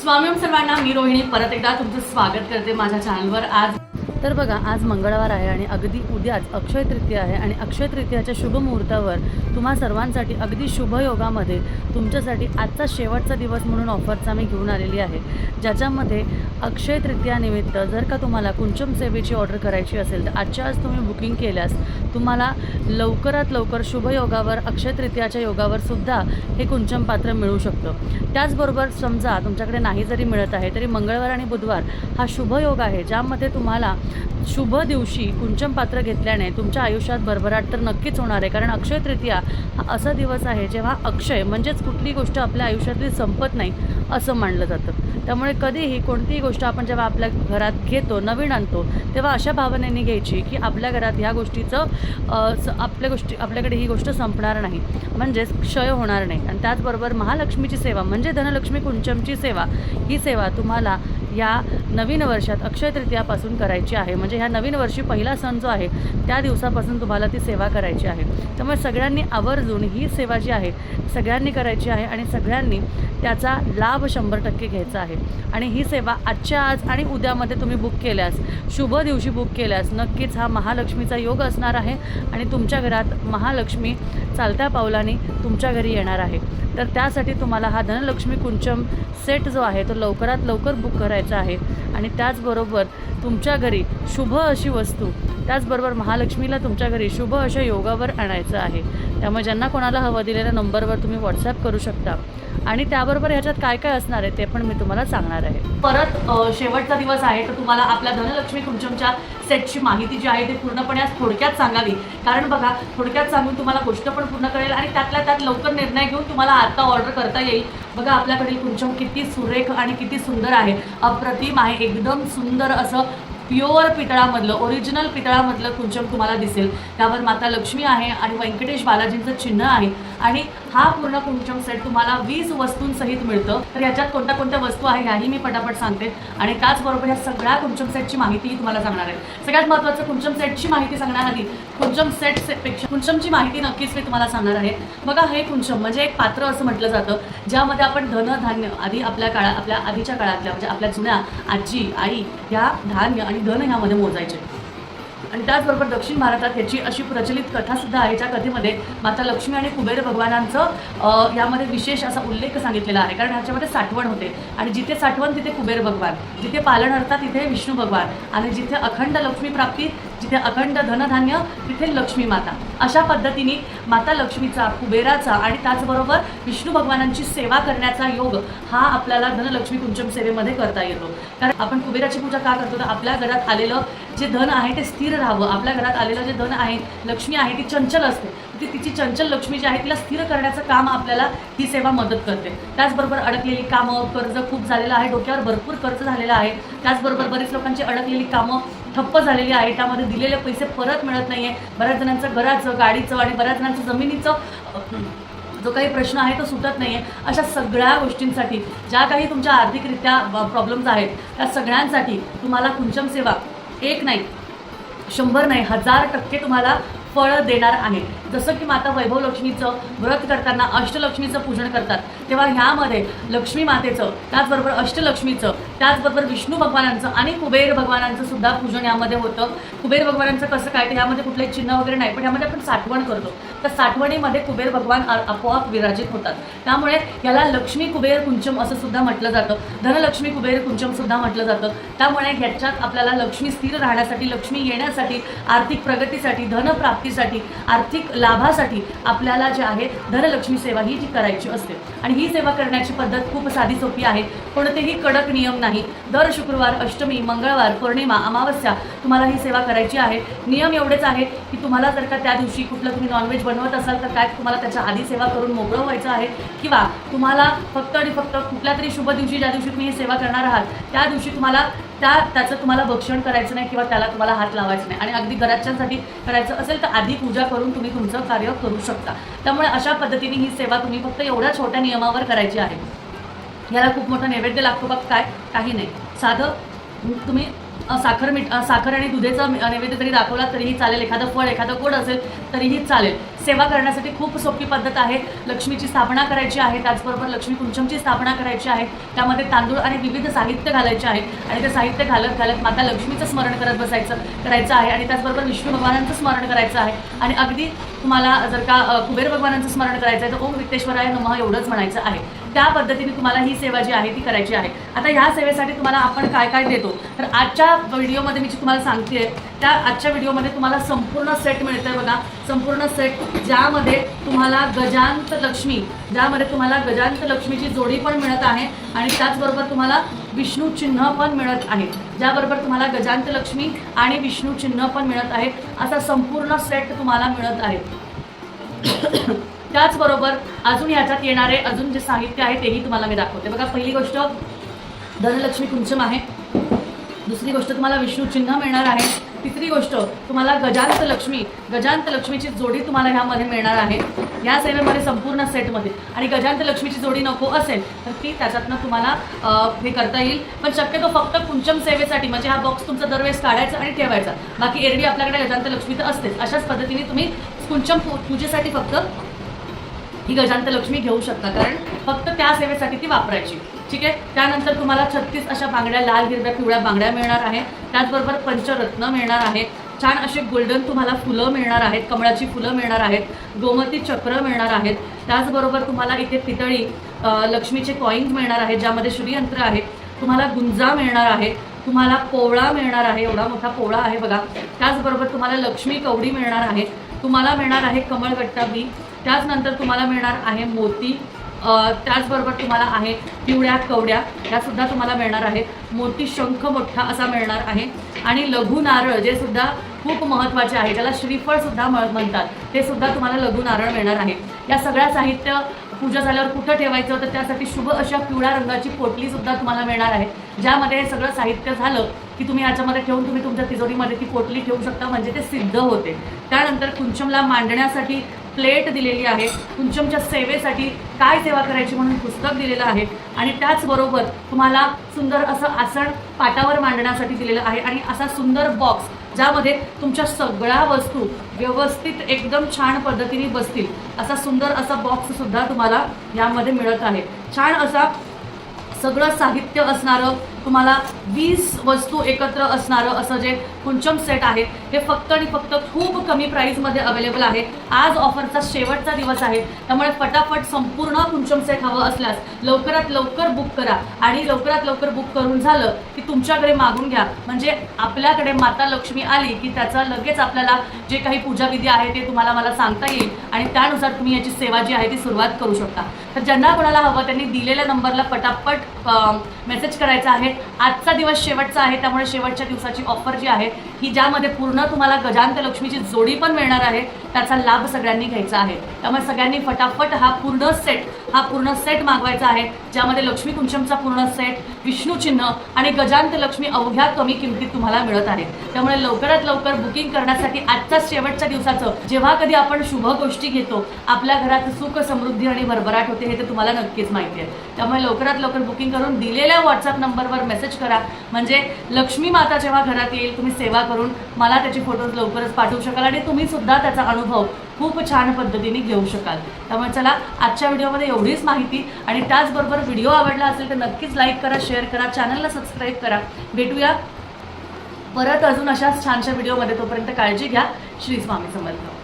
स्वामी सर्वांना मी रोहिणी परत एकदा तुमचं स्वागत करते माझ्या चॅनलवर आज तर बघा आज मंगळवार आहे आणि अगदी उद्याच अक्षय तृतीया आहे आणि अक्षय तृतीयाच्या शुभ मुहूर्तावर तुम्हा सर्वांसाठी अगदी शुभ योगामध्ये तुमच्यासाठी आजचा शेवटचा दिवस म्हणून ऑफरचा मी घेऊन आलेली आहे. ज्याच्यामध्ये अक्षय तृतीयानिमित्त जर का तुम्हाला कुंचम सेवेची ऑर्डर करायची असेल तर आजच्या आज तुम्ही बुकिंग केल्यास तुम्हाला लवकरात लवकर शुभ योगावर अक्षय तृतीयाच्या योगावर सुद्धा हे कुंचम पात्र मिळू शकतं. त्याचबरोबर समजा तुमच्याकडे नाही जरी मिळत आहे तरी मंगळवार आणि बुधवार हा शुभ योग आहे ज्यामध्ये तुम्हाला शुभ दिवशी कुंचम पात्र घेतल्याने तुमच्या आयुष्यात भरभराट तर नक्कीच होणार आहे. कारण अक्षय तृतीया हा असा दिवस आहे जेव्हा अक्षय म्हणजेच कुठली गोष्ट आपल्या आयुष्यातली संपत नाही असं मानलं जातं. त्यामुळे कधीही कोणतीही गोष्ट आपण जेव्हा आपल्या घरात घेतो नवीन आणतो तेव्हा अशा भावनेने घ्यायची की आपल्या घरात ह्या गोष्टीचं स- आपल्या गोष्टी आपल्याकडे ही गोष्ट संपणार नाही. म्हणजेच क्षय होणार नाही. आणि त्याचबरोबर महालक्ष्मीची सेवा म्हणजे धनलक्ष्मी कुंचमची सेवा ही सेवा तुम्हाला या नवीन वर्षात अक्षय तृतीयापासून करायची आहे. म्हणजे ह्या नवीन वर्षी पहिला सण जो आहे त्या दिवसापासून तुम्हाला ती सेवा करायची आहे. त्यामुळे सगळ्यांनी आवर्जून ही सेवा जी आहे सगळ्यांनी करायची आहे आणि सगळ्यांनी त्याचा लाभ शंभर टक्के घ्यायचा आहे. आणि ही सेवा आजच्या आज आणि उद्यामध्ये तुम्ही बुक केल्यास शुभ दिवशी बुक केल्यास नक्कीच हा महालक्ष्मीचा योग असणार आहे आणि तुमच्या घरात महालक्ष्मी चालत्या पावलाने तुमच्या घरी येणार आहे. तर त्यासाठी तुम्हाला हा धनलक्ष्मी कुंचम सेट जो आहे तो लवकरात लवकर बुक करायचा आहे. आणि त्याचबरोबर तुमच्या घरी शुभ अशी वस्तू त्याचबरोबर महालक्ष्मीला तुमच्या घरी शुभ अशा योगावर आणायचं आहे. त्यामुळे ज्यांना कोणाला हवं दिलेल्या नंबरवर तुम्ही व्हॉट्सअप करू शकता. आणि त्याबरोबर ह्याच्यात काय काय असणार आहे ते पण मी तुम्हाला सांगणार आहे. परत शेवटचा दिवस आहे तर तुम्हाला आपल्या धनलक्ष्मी कुंचमच्या सेटची माहिती जी आहे ती पूर्णपणे आज थोडक्यात सांगावी. कारण बघा थोडक्यात सांगून तुम्हाला गोष्ट पण पूर्ण कळेल आणि त्यातल्या त्यात लवकर निर्णय घेऊन तुम्हाला आता ऑर्डर करता येईल. बघा आपल्याकडील कुंचम किती सुरेख आणि किती सुंदर आहे. अप्रतिम आहे. एकदम सुंदर असं प्युअर पितळामधलं ओरिजिनल पितळामधलं कुंचम तुम्हाला दिसेल. त्यावर माता लक्ष्मी आहे आणि व्यंकटेश बालाजींचं चिन्ह आहे. आणि हा पूर्ण कुंचम सेट तुम्हाला वीस वस्तूंसहित मिळतं. तर याच्यात कोणत्या कोणत्या वस्तू आहे ह्याही मी पटापट सांगते. आणि त्याचबरोबर या सगळ्या कुंचम सेटची माहितीही तुम्हाला सांगणार आहे. सगळ्यात महत्त्वाचं कुंचम सेटची माहिती सांगण्याआधी कुंचम सेटपेक्षा कुंचमची माहिती नक्कीच मी तुम्हाला सांगणार आहे. बघा हे कुंचम म्हणजे एक पात्र असं म्हटलं जातं. ज्यामध्ये आपण धन धान्य आधी आपल्या काळा आपल्या आधीच्या काळातल्या म्हणजे आपल्या जुन्या आजी आई या धान्य आणि धन ह्यामध्ये मोजायचे. आणि त्याचबरोबर दक्षिण भारतात ह्याची अशी प्रचलित कथासुद्धा आहे ज्या कथेमध्ये माता लक्ष्मी आणि कुबेर भगवानांचं यामध्ये विशेष असा उल्लेख सांगितलेला आहे. कारण ह्याच्यामध्ये साठवण होते. आणि जिथे साठवण तिथे कुबेर भगवान. जिथे पालन अर्थात तिथे विष्णू भगवान. आणि जिथे अखंड लक्ष्मी प्राप्ती जिथे अखंड धनधान्य तिथे लक्ष्मी माता. अशा पद्धतीने माता लक्ष्मीचा कुबेराचा आणि त्याचबरोबर विष्णू भगवानांची सेवा करण्याचा योग हा आपल्याला धनलक्ष्मी कुंचम सेवेमध्ये करता येतो. कारण आपण कुबेराची पूजा का करतो? तर आपल्या घरात आलेलं जे धन आहे ते स्थिर राहावं. आपल्या घरात आलेलं जे धन आहे लक्ष्मी आहे ती चंचल असते. ती तिची चंचल लक्ष्मी जी आहे तिला स्थिर करण्याचं काम आपल्याला ही सेवा मदत करते. त्याचबरोबर अडकलेली कामं कर्ज खूप झालेलं आहे डोक्यावर भरपूर कर्ज झालेलं आहे. त्याचबरोबर बरेच लोकांची अडकलेली कामं ठप्प झालेली आहे. त्यामध्ये दिलेले पैसे परत मिळत नाही आहे बऱ्याच जणांचं घराचं गाडीचं आणि बऱ्याच जणांचं जमिनीचं जो काही प्रश्न आहे तो सुटत नाही आहे अशा सगळ्या गोष्टींसाठी ज्या काही तुमच्या आर्थिकरित्या प्रॉब्लेम्स आहेत त्या सगळ्यांसाठी तुम्हाला कुंचम सेवा एक नाही शंभर नाही हजार टक्के तुम्हाला फळं देणार आहे. जसं की माता वैभव लक्ष्मीचं व्रत करताना अष्टलक्ष्मीचं पूजन करतात तेव्हा ह्यामध्ये लक्ष्मी मातेचं त्याचबरोबर अष्टलक्ष्मीचं त्याचबरोबर विष्णू भगवानांचं आणि कुबेर भगवानांचं सुद्धा पूजन यामध्ये होतं. कुबेर भगवानांचं कसं काय तर यामध्ये कुठले चिन्ह वगैरे नाही पण यामध्ये आपण साठवण करतो. तर साठवणीमध्ये कुबेर भगवान आपोआप विराजित होतात. त्यामुळे याला लक्ष्मी कुबेर कुंचम असं सुद्धा म्हटलं जातं. धनलक्ष्मी कुबेर कुंचम सुद्धा म्हटलं जातं. त्यामुळे ह्याच्यात आपल्याला लक्ष्मी स्थिर राहण्यासाठी लक्ष्मी येण्यासाठी आर्थिक प्रगतीसाठी धनप्राप्तीसाठी आर्थिक लाभासाठी आपल्याला जे आहे धनलक्ष्मी सेवा ही जी करायची असते. आणि ही सेवा करण्याची पद्धत खूप साधी सोपी आहे. कोणतेही कडक नियम नाही. नाही. दर शुक्रवार अष्टमी मंगळवार पौर्णिमा अमावस्या तुम्हाला ही सेवा करायची आहे. नियम एवढेच आहे की तुम्हाला जर का त्या दिवशी कुठलं तुम्ही नॉनव्हेज बनवत असाल तर काय तुम्हाला त्याच्या आधी सेवा करून मोकळं व्हायचं आहे? किंवा तुम्हाला फक्त आणि फक्त कुठल्या तरी शुभ दिवशी ज्या दिवशी तुम्ही ही सेवा करणार आहात त्या दिवशी तुम्हाला त्या त्याचं तुम्हाला भक्षण करायचं नाही किंवा त्याला तुम्हाला हात लावायचं नाही. आणि अगदी घराच्यांसाठी करायचं असेल तर आधी पूजा करून तुम्ही तुमचं कार्य करू शकता. त्यामुळे अशा पद्धतीने ही सेवा तुम्ही फक्त एवढ्या छोट्या नियमावर करायची आहे. ह्याला खूप मोठा नैवेद्य लागतो का? काय? काही नाही. साधं तुम्ही साखर मीठ साखर आणि दुधेचा नैवेद्य जरी दाखवला तरीही चालेल. एखादं फळ एखादं गोड असेल तरीही चालेल. सेवा करण्यासाठी खूप सोपी पद्धत आहे. लक्ष्मीची स्थापना करायची आहे. त्याचबरोबर लक्ष्मी कुंचमची स्थापना करायची आहे. त्यामध्ये तांदूळ आणि विविध साहित्य घालायचे आहे. आणि ते साहित्य घालत घालत माता लक्ष्मीचं स्मरण करत बसायचं करायचं आहे. आणि त्याचबरोबर विष्णू भगवानांचं स्मरण करायचं आहे. आणि अगदी तुम्हाला जर का कुबेर भगवानांचं स्मरण करायचं आहे तर ओम वित्तेश्वराय नमः एवढंच म्हणायचं आहे. त्या पद्धतीने तुम्हाला ही सेवा जी आहे ती करायची आहे. आता ह्या सेवेसाठी तुम्हाला आपण काय काय देतो? तर आजच्या व्हिडिओमध्ये मी जी तुम्हाला सांगते त्या आजच्या व्हिडिओमध्ये तुम्हाला संपूर्ण सेट मिळतंय बघा. संपूर्ण सेट ज्यामध्ये तुम्हाला गजांत लक्ष्मी ज्यामध्ये तुम्हाला गजांत लक्ष्मीची जोडी पण मिळत आहे आणि त्याचबरोबर तुम्हाला विष्णू चिन्ह पण मिळत आहे. ज्याबरोबर तुम्हाला गजांत लक्ष्मी आणि विष्णू चिन्ह पण मिळत आहे. असा संपूर्ण सेट तुम्हाला मिळत आहे. त्याचबरोबर अजून याच्यात येणारे अजून जे साहित्य आहे तेही तुम्हाला मी दाखवते. बघा पहिली गोष्ट धनलक्ष्मी कुंचम आहे. दुसरी गोष्ट तुम्हाला विष्णू चिन्ह मिळणार आहे. तिसरी गोष्ट तुम्हाला गजांत लक्ष्मी गजांत लक्ष्मीची जोडी तुम्हाला ह्यामध्ये मिळणार आहे. या सेवेमध्ये संपूर्ण सेटमध्ये. आणि गजांत लक्ष्मीची जोडी नको असेल तर ती त्याच्यातनं तुम्हाला हे करता येईल. पण शक्यतो फक्त कुंचम सेवेसाठी म्हणजे हा बॉक्स तुमचा दरवेळेस काढायचा आणि ठेवायचा. बाकी एरवी आपल्याकडे गजांत लक्ष्मी तर असतेच. अशाच पद्धतीने तुम्ही कुंचम पूजेसाठी फक्त ही गजांत लक्ष्मी घेऊ शकता. कारण फक्त त्या सेवेसाठी ती वापरायची. ठीक आहे? त्यानंतर तुम्हाला छत्तीस अशा बांगड्या लाल हिरव्या पिवळ्या बांगड्या मिळणार आहे त्याचबरोबर पंचरत्न मिळणार आहे छान असे गोल्डन तुम्हाला फुलं मिळणार आहेत. कमळाची फुलं मिळणार आहेत. गोमती चक्र मिळणार आहेत. त्याचबरोबर तुम्हाला इथे पितळी लक्ष्मीचे कॉईन्स मिळणार आहेत ज्यामध्ये श्रीयंत्र आहे. तुम्हाला गुंजा मिळणार आहे तुम्हाला पोवळा मिळणार आहे. एवढा मोठा पोवळा आहे बघा. त्याचबरोबर तुम्हाला लक्ष्मी कवडी मिळणार आहे. तुम्हाला मिळणार आहे कमळगट्टा बी. त्याचनंतर तुम्हाला मिळणार आहे मोती त्याचबरोबर तुम्हाला आहे पिवळ्या कवड्या ह्यासुद्धा तुम्हाला मिळणार आहे. मोती शंख मोठा असा मिळणार आहे. आणि लघु नारळ जे सुद्धा खूप महत्त्वाचे आहे त्याला श्रीफळ सुद्धा म्हणतात. ते सुद्धा तुम्हाला लघु नारळ मिळणार आहे. या सगळ्या साहित्य पूजा झाल्यावर कुठं ठेवायचं तर त्यासाठी शुभ अशा पिवळ्या रंगाची पोटली सुद्धा तुम्हाला मिळणार आहे. ज्यामध्ये हे सगळं साहित्य झालं की तुम्ही याच्यामध्ये ठेवून तुम्ही तुमच्या तिजोरीमध्ये ती पोटली ठेवू शकता म्हणजे ते सिद्ध होते. त्यानंतर कुंचमला मांडण्यासाठी प्लेट दिलेली आहे. तुमच्या सेवेसाठी काय सेवा करायची म्हणून पुस्तक दिलेलं आहे. आणि त्याचबरोबर तुम्हाला सुंदर असं आसन पाटावर मांडण्यासाठी दिलेलं आहे. आणि असा सुंदर बॉक्स ज्यामध्ये तुमच्या सगळ्या वस्तू व्यवस्थित एकदम छान पद्धतीने बसतील. असा सुंदर असा बॉक्स सुद्धा तुम्हाला यामध्ये मिळत आहे. छान असा सगळं साहित्य असणारं तुम्हाला वीस वस्तू एकत्र असणारं असं जे कुंचम सेट आहे हे फक्त आणि फक्त खूप कमी प्राईजमध्ये अवेलेबल आहे. आज ऑफरचा शेवटचा दिवस आहे. त्यामुळे फटाफट संपूर्ण कुंचम सेट हवं असल्यास लवकरात लवकर बुक करा. आणि लवकरात लवकर बुक करून झालं की तुमच्याकडे मागून घ्या. म्हणजे आपल्याकडे माता लक्ष्मी आली की त्याचा लगेच आपल्याला जे काही पूजाविधी आहे ते तुम्हाला मला सांगता येईल. आणि त्यानुसार तुम्ही याची सेवा जी आहे ती सुरुवात करू शकता. तर ज्यांना कोणाला हवं त्यांनी दिलेल्या नंबरला पटापट मेसेज करायचा आहे. आजचा दिवस शेवटचा आहे त्यामुळे शेवटच्या दिवसाची ऑफर जी आहे ही ज्यामध्ये पूर्ण तुम्हाला गजांत लक्ष्मीची जोडी पण मिळणार आहे त्याचा लाभ सगळ्यांनी घ्यायचा आहे. त्यामुळे सगळ्यांनी फटाफट हा पूर्ण सेट हा पूर्ण सेट मागवायचा आहे ज्यामध्ये लक्ष्मी कुंचमचा पूर्ण सेट विष्णू चिन्ह आणि गजांत लक्ष्मी अवघ्या कमी किमतीत तुम्हाला मिळत आहे. त्यामुळे लवकरात लवकर बुकिंग करण्यासाठी आजच्या शेवटच्या दिवसाचं जेव्हा कधी आपण शुभ गोष्टी घेतो आपल्या घरात सुख समृद्धी आणि भरभराट होते हे तर तुम्हाला नक्कीच माहिती आहे. त्यामुळे लवकरात लवकर बुकिंग करून दिलेल्या व्हॉट्सअप नंबरवर मेसेज करा. म्हणजे लक्ष्मी माता जेव्हा घरात येईल तुम्ही सेवा करून मला त्याची फोटोज लवकरच पाठवू शकाल आणि तुम्ही सुद्धा त्याचा अनुभव खूप छान पद्धतीने घेऊ शकाल. त्यामुळे चला आजच्या व्हिडिओमध्ये एवढीच माहिती आणि त्याचबरोबर व्हिडिओ आवडला असेल तर नक्कीच लाईक करा शेअर करा चॅनलला सबस्क्राईब करा. भेटूया परत अजून अशाच छानशा व्हिडिओमध्ये. तोपर्यंत काळजी घ्या. श्री स्वामी समर्थ.